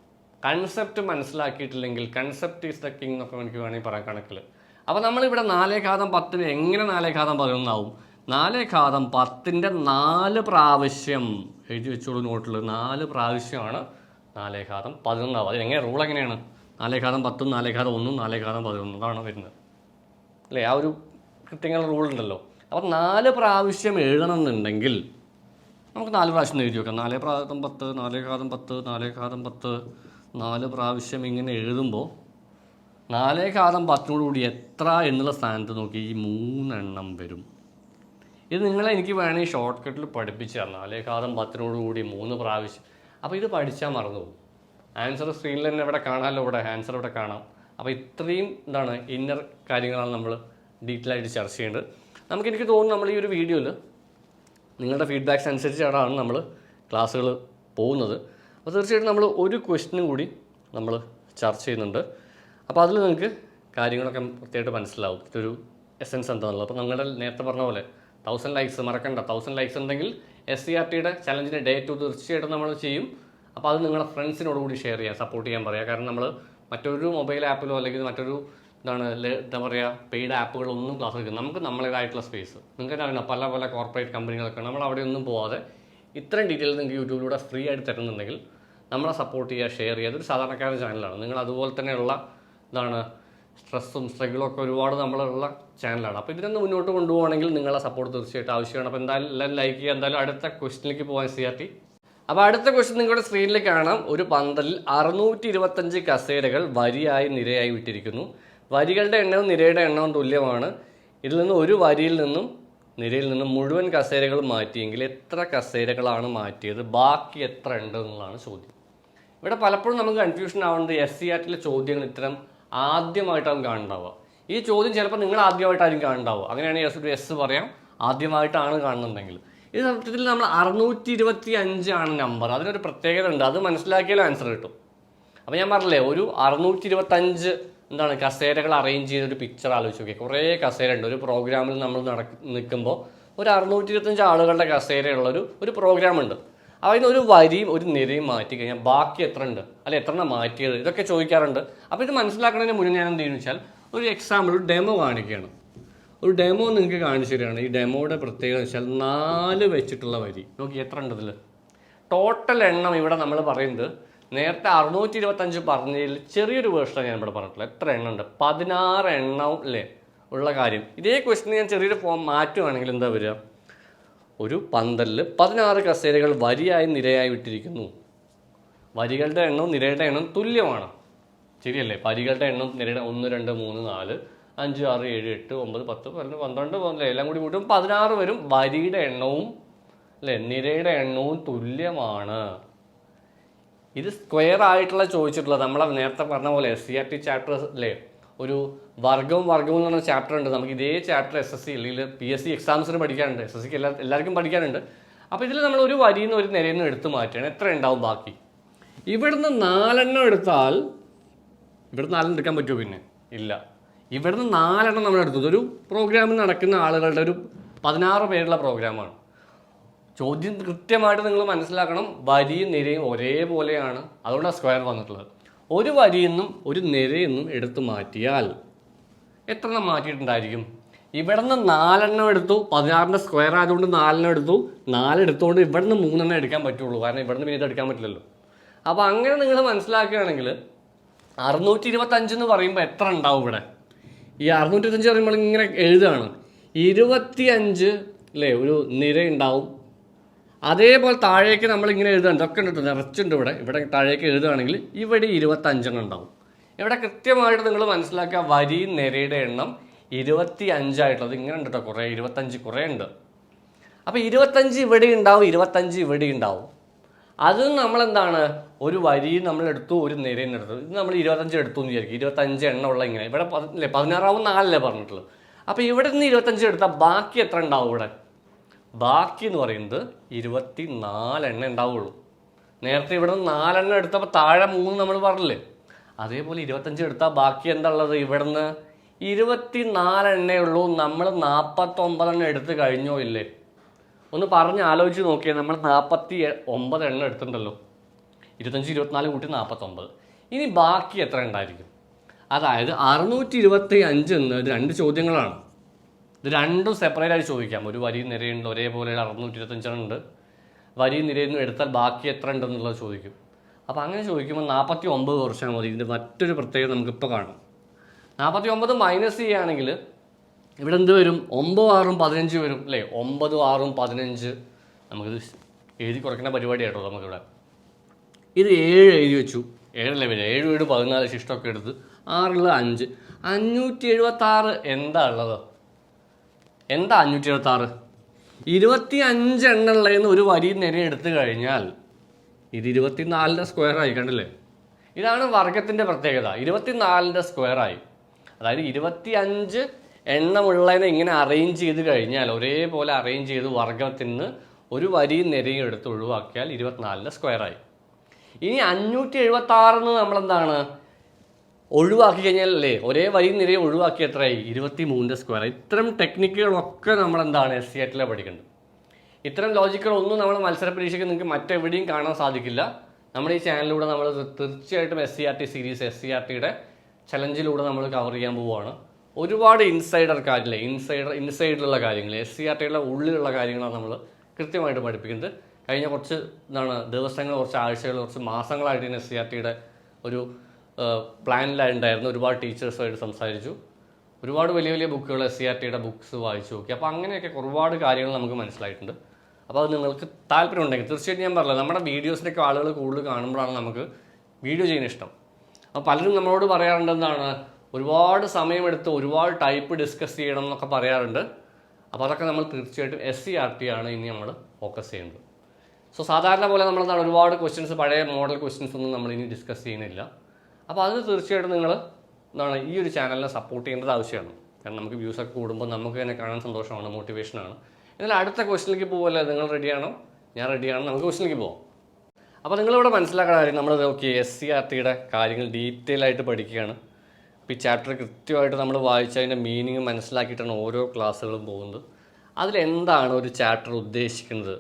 കൺസെപ്റ്റ് മനസ്സിലാക്കിയിട്ടില്ലെങ്കിൽ കൺസെപ്റ്റ് ഈസ് ദ കിങ് എന്നൊക്കെ എനിക്ക് വേണമെങ്കിൽ പറയാം കണക്കിൽ അപ്പോൾ നമ്മളിവിടെ നാലേ ഘാതം പത്തിന് എങ്ങനെ നാലേ ഘാതം പതിനൊന്നാവും? നാലേ ഘാതം പത്തിന്റെ നാല് പ്രാവശ്യം എഴുതി വെച്ചോളൂ നോട്ടിൽ നാല് പ്രാവശ്യമാണ് നാലേ ഘാതം പതിനൊന്നാവും അത് എങ്ങനെ? റൂൾ എങ്ങനെയാണ്? നാലേ ഘാതം പത്തും നാലേ ഘാതം ഒന്നും നാലേ ഘാതം പതിനൊന്നും. അതാണ് വരുന്നത്. അല്ലേ? ആ ഒരു കൃത്യങ്ങൾ റൂൾ ഉണ്ടല്ലോ. അപ്പം നാല് പ്രാവശ്യം എഴുതണം എന്നുണ്ടെങ്കിൽ നമുക്ക് നാല് പ്രാവശ്യം എഴുതി വെക്കാം. നാലേ പ്രാതം പത്ത് നാലേ കാതം പത്ത് നാലേ കാതം പത്ത്. നാല് പ്രാവശ്യം ഇങ്ങനെ എഴുതുമ്പോൾ നാലേ കാതം പത്തിനോട് കൂടി എത്ര എന്നുള്ള സ്ഥാനത്ത് നോക്കി ഈ മൂന്നെണ്ണം വരും. ഇത് നിങ്ങളെ എനിക്ക് വേണമെങ്കിൽ ഷോർട്ട് കട്ടിൽ പഠിപ്പിച്ചു തരണം. നാലേ കാതം പത്തിനോട് കൂടി മൂന്ന് പ്രാവശ്യം. അപ്പോൾ ഇത് പഠിച്ചാൽ മറന്നു ആൻസർ സ്ക്രീനിൽ തന്നെ ഇവിടെ കാണാമല്ലോ ഇവിടെ. ആൻസർ ഇവിടെ കാണാം. അപ്പോൾ ഇത്രയും എന്താണ് ഇന്നർ കാര്യങ്ങളാണ് നമ്മൾ ഡീറ്റെയിൽ ആയിട്ട് ചർച്ച ചെയ്യേണ്ടത്. നമുക്ക് എനിക്ക് തോന്നുന്നു നമ്മൾ ഈ ഒരു വീഡിയോയിൽ നിങ്ങളുടെ ഫീഡ്ബാക്സ് അനുസരിച്ചാണ് നമ്മൾ ക്ലാസ്സുകൾ പോകുന്നത്. അപ്പോൾ തീർച്ചയായിട്ടും നമ്മൾ ഒരു ക്വസ്റ്റിനും കൂടി നമ്മൾ ചർച്ച ചെയ്യുന്നുണ്ട്. അപ്പോൾ അതിൽ നിങ്ങൾക്ക് കാര്യങ്ങളൊക്കെ കൃത്യമായിട്ട് മനസ്സിലാവും. ഇതൊരു എസെൻസ് എന്താണെന്നുള്ളത് അപ്പോൾ നിങ്ങളുടെ നേരത്തെ പറഞ്ഞ പോലെ തൗസൻഡ് ലൈക്സ് മറക്കണ്ട. തൗസൻഡ് ലൈക്സ് ഉണ്ടെങ്കിൽ എസ് സി ആർ ടിയുടെ ചലഞ്ചിന്റെ ഡേ ടു തീർച്ചയായിട്ടും നമ്മൾ ചെയ്യും. അപ്പോൾ അത് നിങ്ങളുടെ ഫ്രണ്ട്സിനോട് കൂടി ഷെയർ ചെയ്യാം സപ്പോർട്ട് ചെയ്യാൻ പറയുക കാരണം നമ്മൾ മറ്റൊരു മൊബൈൽ ആപ്പിലോ അല്ലെങ്കിൽ മറ്റൊരു എന്താണ് എന്താ പറയുക പെയ്ഡ് ആപ്പുകളൊന്നും ക്ലാസ് എടുക്കുന്നത് നമുക്ക് നമ്മളേതായിട്ടുള്ള സ്പേസ് നിങ്ങൾക്ക് അറിയണം പല പല കോർപ്പറേറ്റ് കമ്പനികളൊക്കെ നമ്മൾ അവിടെ ഒന്നും പോവാതെ ഇത്രയും ഡീറ്റെയിൽ നിങ്ങൾക്ക് യൂട്യൂബിലൂടെ ഫ്രീ ആയിട്ട് തരുന്നുണ്ടെങ്കിൽ നമ്മളെ സപ്പോർട്ട് ചെയ്യുക ഷെയർ ചെയ്യുക. അതൊരു സാധാരണക്കാരുടെ ചാനലാണ് നിങ്ങൾ അതുപോലെ തന്നെയുള്ള എന്താണ് സ്ട്രെസ്സും സ്ട്രഗിളും ഒക്കെ ഒരുപാട് നമ്മളുള്ള ചാനലാണ് അപ്പോൾ ഇതിനൊന്ന് മുന്നോട്ട് കൊണ്ടുപോകണമെങ്കിൽ നിങ്ങളെ സപ്പോർട്ട് തീർച്ചയായിട്ടും ആവശ്യമാണ്. അപ്പോൾ എന്തായാലും എല്ലാവരും ലൈക്ക് ചെയ്യുക. എന്തായാലും അടുത്ത ക്വസ്റ്റിനിലേക്ക് പോകാൻ സി ആർ ടി അപ്പോൾ അടുത്ത ക്വസ്റ്റ്യൻ നിങ്ങളുടെ സ്ക്രീനിൽ കാണാം. ഒരു പന്തലിൽ അറുന്നൂറ്റി ഇരുപത്തഞ്ച് കസേരകൾ വരിയായി നിരയായി വിട്ടിരിക്കുന്നു. വരികളുടെ എണ്ണവും നിരയുടെ എണ്ണവും തുല്യമാണ്. ഇതിൽ നിന്ന് ഒരു വരിയിൽ നിന്നും നിരയിൽ നിന്നും മുഴുവൻ കസേരകൾ മാറ്റിയെങ്കിൽ എത്ര കസേരകളാണ് മാറ്റിയത്? ബാക്കി എത്ര ഉണ്ട് എന്നുള്ളതാണ് ചോദ്യം. ഇവിടെ പലപ്പോഴും നമുക്ക് കൺഫ്യൂഷൻ ആവുന്നത് എസ് സി ആറ്റിലെ ചോദ്യങ്ങൾ ഇത്തരം ആദ്യമായിട്ടാവും കാണുന്നുണ്ടാവുക ഈ ചോദ്യം ചിലപ്പോൾ നിങ്ങൾ ആദ്യമായിട്ടായിരിക്കും കാണുന്നുണ്ടാവുക അങ്ങനെയാണെങ്കിൽ എസ് ഒരു എസ് പറയാം. ആദ്യമായിട്ടാണ് കാണുന്നുണ്ടെങ്കിൽ ഇത് സത്യത്തിൽ നമ്മൾ അറുന്നൂറ്റി ഇരുപത്തി അഞ്ചാണ് നമ്പർ അതിനൊരു പ്രത്യേകത ഉണ്ട്. അത് മനസ്സിലാക്കിയാലും ആൻസർ കിട്ടും. അപ്പോൾ ഞാൻ പറഞ്ഞില്ലേ ഒരു അറുന്നൂറ്റി ഇരുപത്തഞ്ച് എന്താണ് കസേരകൾ അറേഞ്ച് ചെയ്ത ഒരു പിക്ചർ ആലോചിച്ച് നോക്കിയാൽ കുറേ കസേര ഉണ്ട് ഒരു പ്രോഗ്രാമിൽ നമ്മൾ നട നിൽക്കുമ്പോൾ ഒരു അറുന്നൂറ്റി ഇരുപത്തഞ്ച് ആളുകളുടെ കസേരയുള്ളൊരു ഒരു പ്രോഗ്രാം ഉണ്ട്. അതിന് ഒരു വരിയും ഒരു നിരയും മാറ്റി കഴിഞ്ഞാൽ ബാക്കി എത്ര ഉണ്ട്? അല്ലെ എത്ര എണ്ണം മാറ്റിയത്? ഇതൊക്കെ ചോദിക്കാറുണ്ട്. അപ്പോൾ ഇത് മനസ്സിലാക്കുന്നതിന് മുന്നേ ഞാൻ എന്ത് ചെയ്യുന്നു വെച്ചാൽ ഒരു എക്സാമ്പിൾ ഒരു ഡെമോ കാണിക്കുകയാണ്. ഒരു ഡെമോ നിങ്ങൾക്ക് കാണിച്ചു തരികയാണ്. ഈ ഡെമോയുടെ പ്രത്യേകത വെച്ചാൽ നാല് വെച്ചിട്ടുള്ള വരി. നോക്കി എത്ര ഉണ്ട് ഇതിൽ ടോട്ടൽ എണ്ണം ഇവിടെ നമ്മൾ പറയുന്നത് നേരത്തെ അറുന്നൂറ്റി ഇരുപത്തഞ്ച് പറഞ്ഞതിൽ ചെറിയൊരു വേർഷനാണ് ഞാൻ ഇവിടെ പറഞ്ഞിട്ടുള്ളത് എത്ര എണ്ണം ഉണ്ട് പതിനാറ് എണ്ണം അല്ലേ ഉള്ള കാര്യം. ഇതേ ക്വസ്റ്റിന് ഞാൻ ചെറിയൊരു ഫോം മാറ്റുവാണെങ്കിൽ എന്താ വരിക? ഒരു പന്തലിൽ പതിനാറ് കസേരകൾ വരിയായി നിരയായി വിട്ടിരിക്കുന്നു. വരികളുടെ എണ്ണവും നിരയുടെ എണ്ണവും തുല്യമാണ്. ശരിയല്ലേ? വരികളുടെ എണ്ണം നിരയുടെ ഒന്ന് രണ്ട് മൂന്ന് നാല് അഞ്ച് ആറ് ഏഴ് എട്ട് ഒമ്പത് പത്ത് പന്ത്രണ്ട് പന്ത്രണ്ട് പതിനല്ലേ എല്ലാം കൂടി കൂട്ടും പതിനാറ് വരും. വരിയുടെ എണ്ണവും അല്ലേ നിരയുടെ എണ്ണവും തുല്യമാണ്. ഇത് സ്ക്വയർ ആയിട്ടുള്ള ചോദിച്ചിട്ടുള്ളത് നമ്മളെ നേരത്തെ പറഞ്ഞ പോലെ S C R T chapter അല്ലേ ഒരു വർഗവും വർഗവും എന്ന് പറഞ്ഞ ചാപ്റ്റർ ഉണ്ട്. നമുക്ക് ഇതേ ചാപ്റ്റർ എസ് എസ് സി അല്ലെങ്കിൽ പി എസ് സി എക്സാംസിന് പഠിക്കാനുണ്ട്. എസ് എസ് സിക്ക് എല്ലാ എല്ലാവർക്കും പഠിക്കാനുണ്ട്. അപ്പോൾ ഇതിൽ നമ്മൾ ഒരു വരിയിൽ നിന്ന് ഒരു നിരയിൽ നിന്ന് എടുത്ത് മാറ്റുകയാണ്. എത്ര ഉണ്ടാവും ബാക്കി? ഇവിടുന്ന് നാലെണ്ണം എടുത്താൽ ഇവിടുന്ന് നാലെണ്ണം എടുക്കാൻ പറ്റുമോ പിന്നെ? ഇല്ല. ഇവിടുന്ന് നാലെണ്ണം നമ്മൾ എടുത്തത് ഒരു പ്രോഗ്രാമിൽ നടക്കുന്ന ആളുകളുടെ ഒരു പതിനാറ് പേരുള്ള പ്രോഗ്രാമാണ് ചോദ്യം കൃത്യമായിട്ട് നിങ്ങൾ മനസ്സിലാക്കണം. വരിയും നിരയും ഒരേപോലെയാണ്. അതുകൊണ്ടാണ് സ്ക്വയർ വന്നിട്ടുള്ളത്. ഒരു വരിയിൽ നിന്നും ഒരു നിരയിൽ നിന്നും എടുത്തു മാറ്റിയാൽ എത്ര എണ്ണം മാറ്റിയിട്ടുണ്ടായിരിക്കും? ഇവിടെ നിന്ന് നാലെണ്ണം എടുത്തു പതിനാറിന്റെ സ്ക്വയർ ആയതുകൊണ്ട് നാലെണ്ണം എടുത്തു. നാലെടുത്തുകൊണ്ട് ഇവിടെ നിന്ന് മൂന്നെണ്ണം എടുക്കാൻ പറ്റുള്ളൂ. കാരണം ഇവിടെ നിന്ന് പിന്നീട് എടുക്കാൻ പറ്റില്ലല്ലോ. അപ്പോൾ അങ്ങനെ നിങ്ങൾ മനസ്സിലാക്കുകയാണെങ്കിൽ അറുന്നൂറ്റി ഇരുപത്തഞ്ച് എന്ന് പറയുമ്പോൾ എത്ര ഉണ്ടാവും ഇവിടെ? ഈ അറുന്നൂറ്റി ഇരുപത്തഞ്ച് പറയുമ്പോൾ ഇങ്ങനെ എഴുതുകയാണ്. ഇരുപത്തി അഞ്ച് അല്ലേ ഒരു നിര ഉണ്ടാവും. അതേപോലെ താഴേക്ക് നമ്മൾ ഇങ്ങനെ ഇതൊക്കെ ഉണ്ട് നിറച്ചുണ്ട് ഇവിടെ. ഇവിടെ താഴേക്ക് എഴുതുകയാണെങ്കിൽ ഇവിടെ ഇരുപത്തഞ്ചെണ്ണം ഉണ്ടാവും. ഇവിടെ കൃത്യമായിട്ട് നിങ്ങൾ മനസ്സിലാക്കുക വരി നിരയുടെ എണ്ണം ഇരുപത്തി അഞ്ചായിട്ടുള്ളത് ഇങ്ങനെ ഉണ്ട് കേട്ടോ കുറേ ഇരുപത്തഞ്ച് കുറേ ഉണ്ട്. അപ്പോൾ ഇരുപത്തഞ്ച് ഇവിടെ ഉണ്ടാവും ഇരുപത്തഞ്ച് ഇവിടെ ഉണ്ടാവും. അത് നമ്മളെന്താണ് ഒരു വരി നമ്മൾ എടുത്തു ഒരു നിന്ന് എടുത്തു. ഇത് നമ്മൾ ഇരുപത്തഞ്ച് എടുത്തു എന്ന് വിചാരിക്കും. ഇരുപത്തഞ്ച് എണ്ണം ഉള്ള ഇങ്ങനെ. ഇവിടെ പതിനാറാവും നാലല്ലേ പറഞ്ഞിട്ടുള്ളൂ അപ്പോൾ ഇവിടെ നിന്ന് ഇരുപത്തഞ്ച് എടുത്താൽ ബാക്കി എത്ര ഉണ്ടാവും ഇവിടെ? ബാക്കി എന്ന് പറയുന്നത് ഇരുപത്തി നാലെണ്ണ ഉണ്ടാവുള്ളൂ. നേരത്തെ ഇവിടെ നിന്ന് നാലെണ്ണം എടുത്തപ്പോൾ താഴെ മൂന്ന് നമ്മൾ പറഞ്ഞില്ലേ? അതേപോലെ ഇരുപത്തഞ്ച് എടുത്താൽ ബാക്കി എന്താ ഉള്ളത്? നിന്ന് ഇരുപത്തി നാലെണ്ണേ ഉള്ളൂ. നമ്മൾ നാൽപ്പത്തൊമ്പതെണ്ണം എടുത്ത് കഴിഞ്ഞോ ഇല്ലേ? ഒന്ന് പറഞ്ഞ് ആലോചിച്ച് നോക്കിയാൽ നമ്മൾ നാൽപ്പത്തി ഒമ്പത് എണ്ണം എടുത്തിട്ടുണ്ടല്ലോ. ഇരുപത്തഞ്ച് ഇരുപത്തിനാല് കൂട്ടി നാൽപ്പത്തൊമ്പത് ഇനി ബാക്കി എത്ര ഉണ്ടായിരിക്കും? അതായത് അറുന്നൂറ്റി ഇരുപത്തി അഞ്ച് എന്നത് രണ്ട് ചോദ്യങ്ങളാണ്. ഇത് രണ്ടും സെപ്പറേറ്റ് ആയിട്ട് ചോദിക്കാം. ഒരു വരി നിരയുണ്ട് ഒരേപോലെ അറുന്നൂറ്റി ഇരുപത്തഞ്ചെണ്ണം ഉണ്ട്. വരി നിരയിൽ നിന്ന് എടുത്താൽ ബാക്കി എത്ര ഉണ്ടെന്നുള്ളത് ചോദിക്കും. അപ്പോൾ അങ്ങനെ ചോദിക്കുമ്പോൾ നാൽപ്പത്തി ഒമ്പത് വർഷം മതി. ഇതിന്റെ മറ്റൊരു പ്രത്യേകത നമുക്കിപ്പോൾ കാണാം. നാൽപ്പത്തി ഒമ്പത് മൈനസ് ചെയ്യുകയാണെങ്കിൽ ഇവിടെ എന്ത് വരും? ഒമ്പത് ആറും പതിനഞ്ച് വരും അല്ലേ? ഒമ്പതും ആറും പതിനഞ്ച്. നമുക്കിത് എഴുതി കുറയ്ക്കുന്ന പരിപാടി പരിപാടിയാട്ടോ നമുക്കിവിടെ. ഇത് ഏഴ് എഴുതി വെച്ചു. ഏഴല്ലേ വരിക ഏഴ് വീട് പതിനാല് ശിഷ്ടമൊക്കെ എടുത്ത് ആറുള്ള അഞ്ച്. അഞ്ഞൂറ്റി എഴുപത്തി ആറ് എന്താ ഉള്ളത്? എന്താ അഞ്ഞൂറ്റി എഴുപത്തി ആറ് ഇരുപത്തി അഞ്ച് എണ്ണുള്ളതെന്ന് ഒരു വരി നേരെ എടുത്തു കഴിഞ്ഞാൽ ഇത് ഇരുപത്തിനാലിന്റെ സ്ക്വയർ ആയി കണ്ടില്ലേ? ഇതാണ് വർഗത്തിന്റെ പ്രത്യേകത. ഇരുപത്തിനാലിന്റെ സ്ക്വയർ ആയി അതായത് ഇരുപത്തി അഞ്ച് എണ്ണമുള്ളതിനെ ഇങ്ങനെ അറേഞ്ച് ചെയ്ത് കഴിഞ്ഞാൽ ഒരേപോലെ അറേഞ്ച് ചെയ്ത് വർഗത്തിന് ഒരു വരിയും നിരയും എടുത്ത് ഒഴിവാക്കിയാൽ ഇരുപത്തിനാലിന്റെ സ്ക്വയർ ആയി ഇനി അഞ്ഞൂറ്റി എഴുപത്തി ആറിന് നമ്മളെന്താണ്? ഒഴിവാക്കി കഴിഞ്ഞാൽ അല്ലേ ഒരേ വരി നിരയെ ഒഴിവാക്കി എത്രയായി? ഇരുപത്തി മൂന്നിന്റെ സ്ക്വയർ ഇത്തരം ടെക്നിക്കുകളൊക്കെ നമ്മളെന്താണ് എസ് സി ആറ്റിലെ പഠിക്കേണ്ടത്? ഇത്തരം ലോജിക്കുകളൊന്നും നമ്മൾ മത്സര പരീക്ഷയ്ക്ക് നിങ്ങൾക്ക് മറ്റെവിടെയും കാണാൻ സാധിക്കില്ല. നമ്മുടെ ഈ ചാനലിലൂടെ നമ്മൾ തീർച്ചയായിട്ടും S C R T series S C R ടിയുടെ ചലഞ്ചിലൂടെ നമ്മൾ കവർ ചെയ്യാൻ പോവുകയാണ്. ഒരുപാട് ഇൻസൈഡർ കാര്യമില്ലേ ഇൻസൈഡർ ഇൻസൈഡിലുള്ള കാര്യങ്ങൾ എസ് സി ആർ ടിയുടെ ഉള്ളിലുള്ള കാര്യങ്ങളാണ് നമ്മൾ കൃത്യമായിട്ട് പഠിപ്പിക്കുന്നത്. കഴിഞ്ഞ കുറച്ച് എന്താണ് ദിവസങ്ങൾ കുറച്ച് ആഴ്ചകൾ കുറച്ച് മാസങ്ങളായിട്ട് എസ് സി ആർ ടിയുടെ ഒരു പ്ലാനിലുണ്ടായിരുന്നു ഒരുപാട് ടീച്ചേഴ്സുമായിട്ട് സംസാരിച്ചു. ഒരുപാട് വലിയ വലിയ ബുക്കുകൾ എസ് സി ആർ ടിയുടെ ബുക്ക്സ് വായിച്ചു നോക്കി. അപ്പോൾ അങ്ങനെയൊക്കെ ഒരുപാട് കാര്യങ്ങൾ നമുക്ക് മനസ്സിലായിട്ടുണ്ട്. അപ്പോൾ അത് നിങ്ങൾക്ക് താല്പര്യം ഉണ്ടെങ്കിൽ തീർച്ചയായിട്ടും ഞാൻ പറഞ്ഞത് നമ്മുടെ വീഡിയോസിന്റെയൊക്കെ ആളുകൾ കൂടുതൽ കാണുമ്പോഴാണ് നമുക്ക് വീഡിയോ ചെയ്യുന്ന ഇഷ്ടം. അപ്പോൾ പലരും നമ്മളോട് പറയാറുണ്ട് എന്താണ് ഒരുപാട് സമയമെടുത്ത് ഒരുപാട് ടൈപ്പ് ഡിസ്കസ് ചെയ്യണം എന്നൊക്കെ പറയാറുണ്ട്. അപ്പോൾ അതൊക്കെ നമ്മൾ തീർച്ചയായിട്ടും എസ് സി ആർ ടി ആണ് ഇനി നമ്മൾ ഫോക്കസ് ചെയ്യേണ്ടത് സോ സാധാരണ പോലെ നമ്മൾ എന്താണ് ഒരുപാട് ക്വസ്റ്റ്യൻസ് പഴയ മോഡൽ ക്വസ്റ്റ്യൻസ് ഒന്നും നമ്മൾ ഇനി ഡിസ്കസ് ചെയ്യുന്നില്ല. അപ്പോൾ അതിന് തീർച്ചയായിട്ടും നിങ്ങൾ എന്താണ് ഈ ഒരു ചാനലിനെ സപ്പോർട്ട് ചെയ്യേണ്ടത് ആവശ്യമാണ്. കാരണം നമുക്ക് വ്യൂസ് ഒക്കെ കൂടുമ്പോൾ നമുക്ക് തന്നെ കാണാൻ സന്തോഷമാണ് മോട്ടിവേഷനാണ് എന്നാൽ അടുത്ത ക്വസ്റ്റിലേക്ക് പോകുമല്ലേ നിങ്ങൾ റെഡിയാണോ ഞാൻ റെഡിയാണ് നമുക്ക് ക്വസ്റ്റിലേക്ക് പോകാം അപ്പോൾ നിങ്ങളിവിടെ മനസ്സിലാക്കുന്ന കാര്യം നമ്മൾ ഓക്കെ എസ് സി ആർ ടിയുടെ കാര്യങ്ങൾ ഡീറ്റെയിൽ ആയിട്ട് പഠിക്കുകയാണ്. അപ്പോൾ ഈ ചാപ്റ്റർ കൃത്യമായിട്ട് നമ്മൾ വായിച്ച് അതിന്റെ മീനിങ് മനസ്സിലാക്കിയിട്ടാണ് ഓരോ ക്ലാസ്സുകളും പോകുന്നത്. അതിലെന്താണ് ഒരു ചാപ്റ്റർ ഉദ്ദേശിക്കുന്നത്?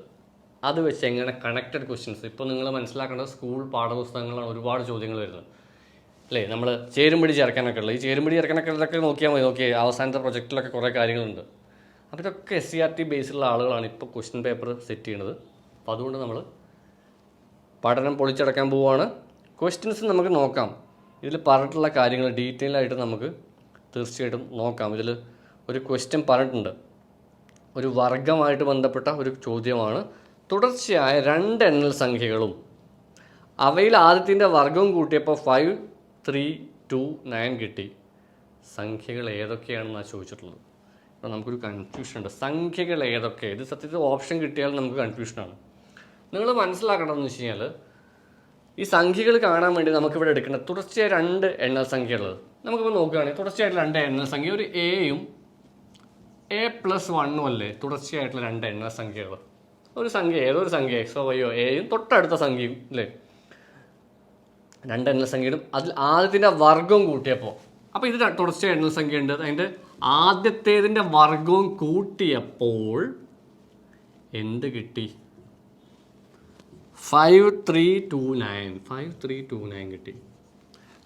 അത് വെച്ച് എങ്ങനെ കണക്റ്റഡ് ക്വസ്റ്റ്യൻസ് ഇപ്പോൾ നിങ്ങൾ മനസ്സിലാക്കേണ്ടത് സ്കൂൾ പാഠപുസ്തകങ്ങളാണ് ഒരുപാട് ചോദ്യങ്ങൾ വരുന്നത്. അല്ലേ? നമ്മൾ ചേരുംപടി ചേർക്കാനൊക്കെ ഉള്ളത് ഈ ചേരുംപടി ചേർക്കാനൊക്കെ ഉള്ളതൊക്കെ നോക്കിയാൽ മതി. നോക്കിയാൽ അവസാനത്തെ പ്രൊജക്റ്റിലൊക്കെ കുറേ കാര്യങ്ങളുണ്ട്. അപ്പോൾ ഇതൊക്കെ എസ് സി ആർ ടി ബേസിലുള്ള ആളുകളാണ് ഇപ്പോൾ ക്വസ്റ്റ്യൻ പേപ്പർ സെറ്റ് ചെയ്യുന്നത് അപ്പോൾ അതുകൊണ്ട് നമ്മൾ പഠനം പൊളിച്ചടക്കാൻ പോവുകയാണ് ക്വസ്റ്റ്യൻസ് നമുക്ക് നോക്കാം. ഇതിൽ പറഞ്ഞിട്ടുള്ള കാര്യങ്ങൾ ഡീറ്റെയിൽ ആയിട്ട് നമുക്ക് തീർച്ചയായിട്ടും നോക്കാം. ഇതിൽ ഒരു ക്വസ്റ്റ്യൻ പറഞ്ഞിട്ടുണ്ട്. ഒരു വർഗമായിട്ട് ബന്ധപ്പെട്ട ഒരു ചോദ്യമാണ്. തുടർച്ചയായ രണ്ട് എണ്ണൽ സംഖ്യകളും. അവയിൽ ആദ്യത്തിന്റെ വർഗവും കൂട്ടിയപ്പോൾ ഫൈവ് ത്രീ ടു നയൻ കിട്ടി. സംഖ്യകൾ ഏതൊക്കെയാണെന്നാണ് ചോദിച്ചിട്ടുള്ളത്. അപ്പോൾ നമുക്കൊരു കൺഫ്യൂഷൻ ഉണ്ട്. സംഖ്യകൾ ഏതൊക്കെ? ഇത് സത്യത്തിൽ ഓപ്ഷൻ കിട്ടിയാൽ നമുക്ക് കൺഫ്യൂഷനാണ് നിങ്ങൾ മനസ്സിലാക്കണമെന്ന് വെച്ച് കഴിഞ്ഞാൽ ഈ സംഖ്യകൾ കാണാൻ വേണ്ടി നമുക്കിവിടെ എടുക്കേണ്ട തുടർച്ചയായ രണ്ട് എണ്ണൽ സംഖ്യകളുള്ളത്. നമുക്കിപ്പോൾ നോക്കുകയാണെങ്കിൽ തുടർച്ചയായിട്ടുള്ള രണ്ട് എണ്ണൽ സംഖ്യ ഒരു എയും എ പ്ലസ് വണ്ണും അല്ലേ? തുടർച്ചയായിട്ടുള്ള രണ്ട് എണ്ണൽ സംഖ്യകൾ ഒരു സംഖ്യ ഏതൊരു സംഖ്യ? എക്സോ വൈയോ എയും തൊട്ടടുത്ത സംഖ്യയും അല്ലേ? രണ്ട് എണ്ണൽ സംഖ്യയും അതിൽ ആദ്യത്തിന്റെ വർഗവും കൂട്ടിയപ്പോൾ. അപ്പോൾ ഇത് തുടർച്ചയായ എണ്ണൽ സംഖ്യ ഉണ്ട് അതിന്റെ ആദ്യത്തേതിന്റെ വർഗവും കൂട്ടിയപ്പോൾ എന്ത് കിട്ടി? Five three two nine five three two nine കിട്ടി.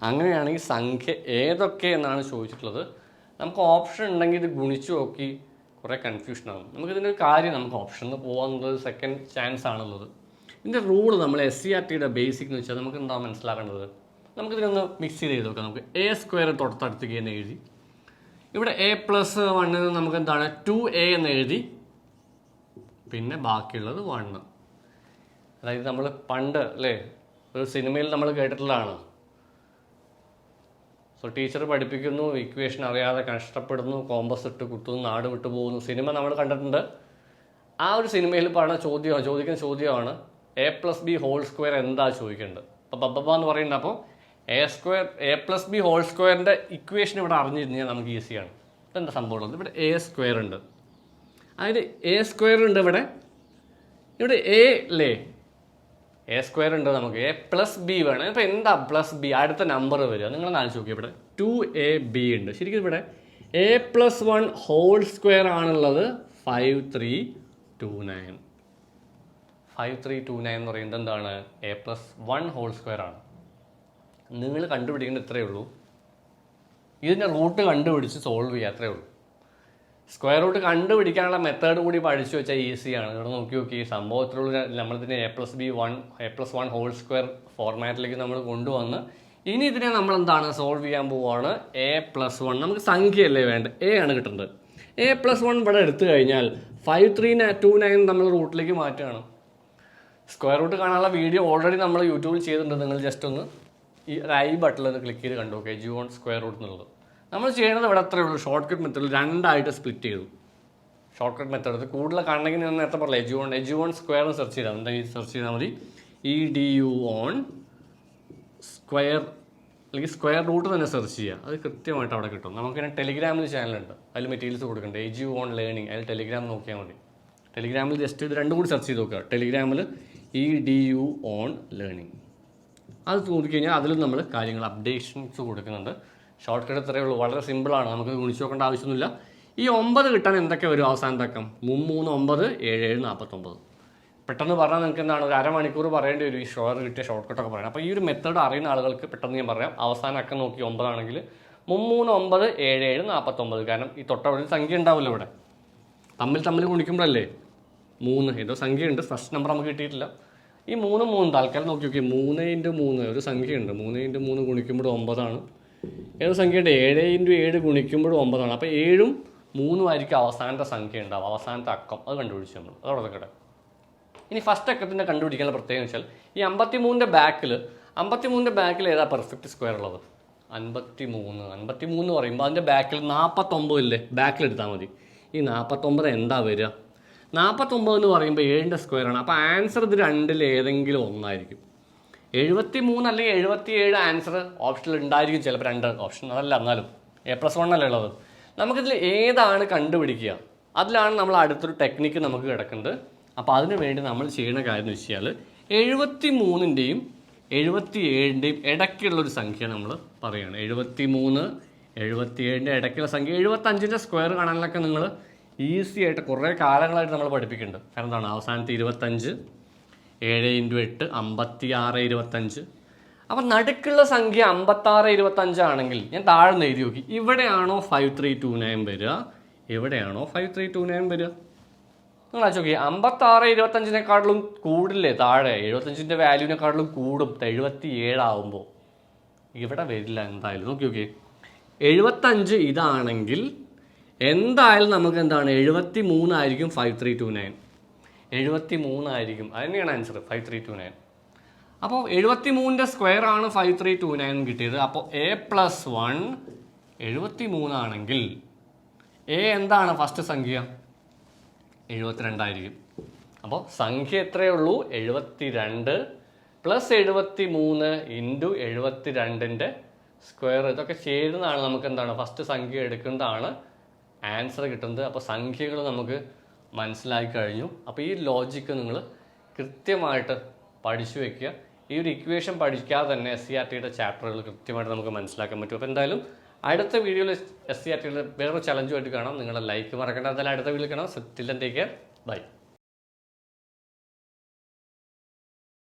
അങ്ങനെയാണെങ്കിൽ സംഖ്യ ഏതൊക്കെ എന്നാണ് ചോദിച്ചിട്ടുള്ളത്. നമുക്ക് ഓപ്ഷൻ ഉണ്ടെങ്കിൽ ഇത് ഗുണിച്ചു നോക്കി കുറേ കൺഫ്യൂഷൻ ആകും നമുക്കിതിന്റെ കാര്യം നമുക്ക് ഓപ്ഷനിൽ പോകാന്നുള്ളത് സെക്കൻഡ് ചാൻസ് ആണുള്ളത്. ഇതിന്റെ റൂൾ നമ്മൾ എസ് സി ആർ ടിയുടെ ബേസിക് എന്ന് വെച്ചാൽ നമുക്ക് എന്താ മനസ്സിലാക്കേണ്ടത്? നമുക്കിതിനൊന്ന് മിക്സ് ചെയ്ത് നോക്കാം നമുക്ക് എ സ്ക്വയർ തൊട്ടടുത്തേക്ക് എന്ന് എഴുതി. ഇവിടെ എ പ്ലസ് വണ്ണിൽ നിന്ന് നമുക്ക് എന്താണ്? ടു എ എന്ന് എഴുതി. പിന്നെ ബാക്കിയുള്ളത് വണ്ണ് അതായത് നമ്മൾ പണ്ട് അല്ലേ? ഒരു സിനിമയിൽ നമ്മൾ കേട്ടിട്ടുള്ളതാണ്. സോ ടീച്ചർ പഠിപ്പിക്കുന്നു ഇക്വേഷൻ അറിയാതെ കഷ്ടപ്പെടുന്നു കോമ്പസ് ഇട്ട് കുത്തുന്നു നാട് വിട്ടു പോകുന്നു. സിനിമ നമ്മൾ കണ്ടിട്ടുണ്ട്. ആ ഒരു സിനിമയിൽ പറഞ്ഞ ചോദ്യമാണ് ചോദിക്കുന്ന ചോദ്യമാണ് A plus B whole square എന്താ ചോദിക്കേണ്ടത്? അപ്പോൾ ബബ്ബ എന്ന് പറയുന്നത് അപ്പോൾ A square A plus B whole സ്ക്വയറിന്റെ ഇക്വേഷൻ ഇവിടെ അറിഞ്ഞിരുന്നാൽ നമുക്ക് ഈസിയാണ് സംഭവം സംഭവമുള്ളത് ഇവിടെ എ സ്ക്വയർ ഉണ്ട്. അതായത് എ സ്ക്വയർ ഉണ്ട് ഇവിടെ. ഇവിടെ എ അല്ലേ എ സ്ക്വയർ ഉണ്ട് നമുക്ക്. എ പ്ലസ് ബി വേണം. ഇപ്പോൾ എന്താ പ്ലസ് ബി അടുത്ത നമ്പർ വരിക. നിങ്ങൾ ആലോചിച്ച് നോക്കി ഇവിടെ. ടു എ ബി ഉണ്ട്. ശരിക്കും ഇവിടെ A plus one whole square ആണുള്ളത്. Five three two nine five three two nine എന്ന് പറയുന്നത് എന്താണ്? A plus one whole square ആണ്. നിങ്ങൾ കണ്ടുപിടിക്കേണ്ടത് ഇത്രയേ ഉള്ളൂ. ഇതിന്റെ റൂട്ട് കണ്ടുപിടിച്ച് സോൾവ് ചെയ്യുക അത്രയേ ഉള്ളൂ. സ്ക്വയർ റൂട്ട് കണ്ടുപിടിക്കാനുള്ള മെത്തേഡ് കൂടി പഠിച്ചു വെച്ചാൽ ഈസിയാണ് ഇവിടെ നോക്കി നോക്കി സംഭവത്തിലുള്ള നമ്മളിതിനെ A plus B one A plus one whole square ഫോർമാറ്റിലേക്ക് നമ്മൾ കൊണ്ടുവന്ന് ഇനി ഇതിനെ നമ്മൾ എന്താണ്? സോൾവ് ചെയ്യാൻ പോവുകയാണ് എ പ്ലസ് വൺ നമുക്ക് സംഖ്യയല്ലേ വേണ്ട എ ആണ് കിട്ടുന്നത് എ പ്ലസ് വൺ ഇവിടെ എടുത്തു കഴിഞ്ഞാൽ ഫൈവ് ത്രീ ടു നയൻ നമ്മൾ റൂട്ടിലേക്ക് മാറ്റുകയാണ്. സ്ക്വയർ റൂട്ട് കാണാനുള്ള വീഡിയോ ഓൾറെഡി നമ്മൾ യൂട്യൂബിൽ ചെയ്തിട്ടുണ്ട്. നിങ്ങൾ ജസ്റ്റ് ഒന്ന് ഈ ഐ ബട്ടണിൽ ഒന്ന് ക്ലിക്ക് ചെയ്ത് കണ്ടു okay G on square root എന്നുള്ളത്. നമ്മൾ ചെയ്യുന്നത് ഇവിടെ അത്രയേ ഉള്ളൂ. ഷോർട്ട് കട്ട് മെത്തേഡിൽ രണ്ടായിട്ട് സ്പ്ലിറ്റ് ചെയ്തു. ഷോർട്ട് കട്ട് മെത്തേഡ് കൂടുതൽ കാണണമെങ്കിൽ ഞാൻ നേരത്തെ പറഞ്ഞില്ല edu on edu on square search ചെയ്താൽ എന്തെങ്കിലും സെർച്ച് ചെയ്താൽ മതി? E D U on square അല്ലെങ്കിൽ സ്ക്വയർ റൂട്ട് തന്നെ സെർച്ച് ചെയ്യുക അത് കൃത്യമായിട്ട് അവിടെ കിട്ടും. നമുക്കിങ്ങനെ ടെലിഗ്രാമിൽ ചാനലുണ്ട് അതിൽ മെറ്റീരിയൽസ് കൊടുക്കുന്നുണ്ട് എജു ഓൺ ലേണിംഗ് അതിൽ ടെലിഗ്രാം നോക്കിയാൽ മതി. ടെലിഗ്രാമിൽ ജസ്റ്റ് ഇത് രണ്ടും കൂടി സെർച്ച് ചെയ്ത് നോക്കുക ടെലിഗ്രാമിൽ E D U on learning അത് നോക്കിക്കഴിഞ്ഞാൽ അതിൽ നമ്മൾ കാര്യങ്ങൾ അപ്ഡേഷൻസ് കൊടുക്കുന്നുണ്ട്. ഷോർട്ട് കട്ട് ഇത്രയേ ഉള്ളൂ. വളരെ സിമ്പിളാണ് നമുക്ക് ഗുണിച്ച് നോക്കേണ്ട ആവശ്യമൊന്നുമില്ല. ഈ ഒമ്പത് കിട്ടാൻ എന്തൊക്കെ വരും അവസാനത്തെ അക്കം മൂന്ന് ഒമ്പത് ഏഴ് ഏഴ് നാൽപ്പത്തൊമ്പത് പെട്ടെന്ന് പറഞ്ഞാൽ നിങ്ങൾക്ക് എന്താണ്? ഒരു അരമണിക്കൂർ പറയേണ്ടി വരും ഈ ഷോർ കിട്ടിയ ഷോർട്ട് കട്ടൊക്കെ പറയാം അപ്പോൾ ഈ ഒരു മെത്തേഡ് അറിയുന്ന ആളുകൾക്ക് പെട്ടെന്ന് ഞാൻ പറയാം. അവസാന അക്കം നോക്കി ഒമ്പതാണെങ്കിൽ മുമ്മൂന്ന് ഒമ്പത് ഏഴ് ഏഴ് നാൽപ്പത്തൊമ്പത് കാരണം ഈ തൊട്ടവിടെ സംഖ്യ ഉണ്ടാവില്ല ഇവിടെ. തമ്മിൽ തമ്മിൽ ഗുണിക്കുമ്പോഴല്ലേ? മൂന്ന്. ഏതോ സംഖ്യയുണ്ട്. ഫസ്റ്റ് നമ്പർ നമുക്ക് കിട്ടിയിട്ടില്ല. ഈ മൂന്ന് മൂന്ന് തൽക്കാലം നോക്കി നോക്കി മൂന്ന് ഇന്റു മൂന്ന് ഒരു സംഖ്യയുണ്ട്. മൂന്ന് ഇന്റു മൂന്ന് ഗുണിക്കുമ്പോൾ ഒമ്പതാണ്. ഏതോ സംഖ്യയുണ്ട്? ഏഴ് ഇന്റു ഏഴ് ഗുണിക്കുമ്പോഴും ഒമ്പതാണ്. അപ്പോൾ ഏഴും മൂന്നും ആയിരിക്കും അവസാനത്തെ സംഖ്യ ഉണ്ടാവും അവസാനത്തെ അക്കം. അത് കണ്ടുപിടിച്ചു നമ്മൾ. അത് അവിടെ ഇനി ഫസ്റ്റ് അക്കത്തിന്റെ കണ്ടുപിടിക്കാനുള്ള പ്രത്യേകം വെച്ചാൽ ഈ അമ്പത്തി മൂന്നിന്റെ ബാക്കിൽ അമ്പത്തി മൂന്നിന്റെ ബാക്കിൽ ഏതാ പെർഫെക്റ്റ് സ്ക്വയർ ഉള്ളത്? അൻപത്തി മൂന്ന് അൻപത്തി മൂന്ന് പറയുമ്പോൾ അതിന്റെ ബാക്കിൽ നാൽപ്പത്തൊമ്പത് ഇല്ലേ? ബാക്കിൽ എടുത്താൽ മതി. ഈ നാൽപ്പത്തൊമ്പത് എന്താ വരിക? നാൽപ്പത്തൊമ്പത് എന്ന് പറയുമ്പോൾ ഏഴിന്റെ സ്ക്വയർ ആണ്. അപ്പോൾ ആൻസർ ഇത് രണ്ടിൽ ഏതെങ്കിലും ഒന്നായിരിക്കും. എഴുപത്തി മൂന്ന് അല്ലെങ്കിൽ എഴുപത്തി ഏഴ് ആൻസർ ഓപ്ഷനിൽ ഉണ്ടായിരിക്കും ചിലപ്പോൾ രണ്ട് ഓപ്ഷൻ അതല്ല എന്നാലും. എ പ്ലസ് വൺ അല്ലേ ഉള്ളത്? നമുക്കിതിൽ ഏതാണ് കണ്ടുപിടിക്കുക? അതിലാണ് നമ്മൾ അടുത്തൊരു ടെക്നിക്ക് നമുക്ക് കിടക്കുന്നത്. അപ്പോൾ അതിനു വേണ്ടി നമ്മൾ ചെയ്യുന്ന കാര്യം എന്ന് വെച്ചാൽ എഴുപത്തി മൂന്നിന്റെയും എഴുപത്തി ഏഴിന്റെയും ഇടയ്ക്കുള്ളൊരു സംഖ്യ നമ്മൾ പറയുകയാണ് എഴുപത്തി മൂന്ന് എഴുപത്തി ഏഴിന്റെ ഇടയ്ക്കുള്ള സംഖ്യ. എഴുപത്തഞ്ചിന്റെ സ്ക്വയർ കാണാനൊക്കെ നിങ്ങൾ ഈസി ആയിട്ട് കുറേ കാലങ്ങളായിട്ട് നമ്മൾ പഠിപ്പിക്കുന്നുണ്ട്. കാരണം എന്താണ്? അവസാനത്തെ ഇരുപത്തഞ്ച് ഏഴ് ഇന്റു എട്ട് അമ്പത്തി ആറ് ഇരുപത്തഞ്ച്. അപ്പം നടുക്കുള്ള സംഖ്യ അമ്പത്താറ് ഇരുപത്തഞ്ചാണെങ്കിൽ ഞാൻ താഴെ എഴുതി നോക്കി. ഇവിടെയാണോ ഫൈവ് ത്രീ ടു നയൻ വരിക? എവിടെയാണോ ഫൈവ് ത്രീ ടു നയൻ വരിക? നിങ്ങൾ ആലോചിച്ച് നോക്കി അമ്പത്താറ് ഇരുപത്തഞ്ചിനെക്കാട്ടിലും കൂടില്ലേ താഴെ? എഴുപത്തഞ്ചിന്റെ വാല്യൂവിനെക്കാട്ടിലും കൂടും. എഴുപത്തി ഏഴാവുമ്പോൾ ഇവിടെ വരില്ല എന്തായാലും. നോക്കി നോക്കി എഴുപത്തഞ്ച് ഇതാണെങ്കിൽ എന്തായാലും നമുക്ക് എന്താണ് എഴുപത്തി മൂന്നായിരിക്കും ഫൈവ് ത്രീ ടു നയൻ എഴുപത്തി മൂന്നായിരിക്കും അത് തന്നെയാണ് answer five three two nine അപ്പോൾ എഴുപത്തി മൂന്നിന്റെ സ്ക്വയർ ആണ് ഫൈവ് ത്രീ ടു നയൻ കിട്ടിയത്. അപ്പോൾ എ പ്ലസ് വൺ എഴുപത്തി മൂന്നാണെങ്കിൽ എ എന്താണ് ഫസ്റ്റ് സംഖ്യ? എഴുപത്തിരണ്ടായിരിക്കും അപ്പോൾ സംഖ്യ എത്രയേ ഉള്ളൂ? എഴുപത്തി രണ്ട് പ്ലസ് എഴുപത്തി മൂന്ന് ഇന്റു എഴുപത്തി രണ്ടിന്റെ സ്ക്വയർ ഇതൊക്കെ ചേരുന്നതാണ് നമുക്ക് എന്താണ് ഫസ്റ്റ് സംഖ്യ എടുക്കുന്നതാണ് ആൻസർ കിട്ടുന്നത്. അപ്പോൾ സംഖ്യകൾ നമുക്ക് മനസ്സിലാക്കി കഴിഞ്ഞു. അപ്പോൾ ഈ ലോജിക്ക് നിങ്ങൾ കൃത്യമായിട്ട് പഠിച്ചു വയ്ക്കുക ഈ ഒരു ഇക്വേഷൻ പഠിക്കാതെ തന്നെ എസ് സി ആർ ടിയുടെ ചാപ്റ്ററുകൾ കൃത്യമായിട്ട് നമുക്ക് മനസ്സിലാക്കാൻ പറ്റും. അപ്പോൾ എന്തായാലും അടുത്ത വീഡിയോയിൽ എസ് സി ആർ ടിയുടെ വേറൊരു ചലഞ്ചുമായിട്ട് കാണാം. നിങ്ങളുടെ ലൈക്ക് മറക്കേണ്ട. എന്തായാലും അടുത്ത വീഡിയോയിൽ കാണാം. സെറ്റിൽ ടേക്ക് കെയർ ബൈ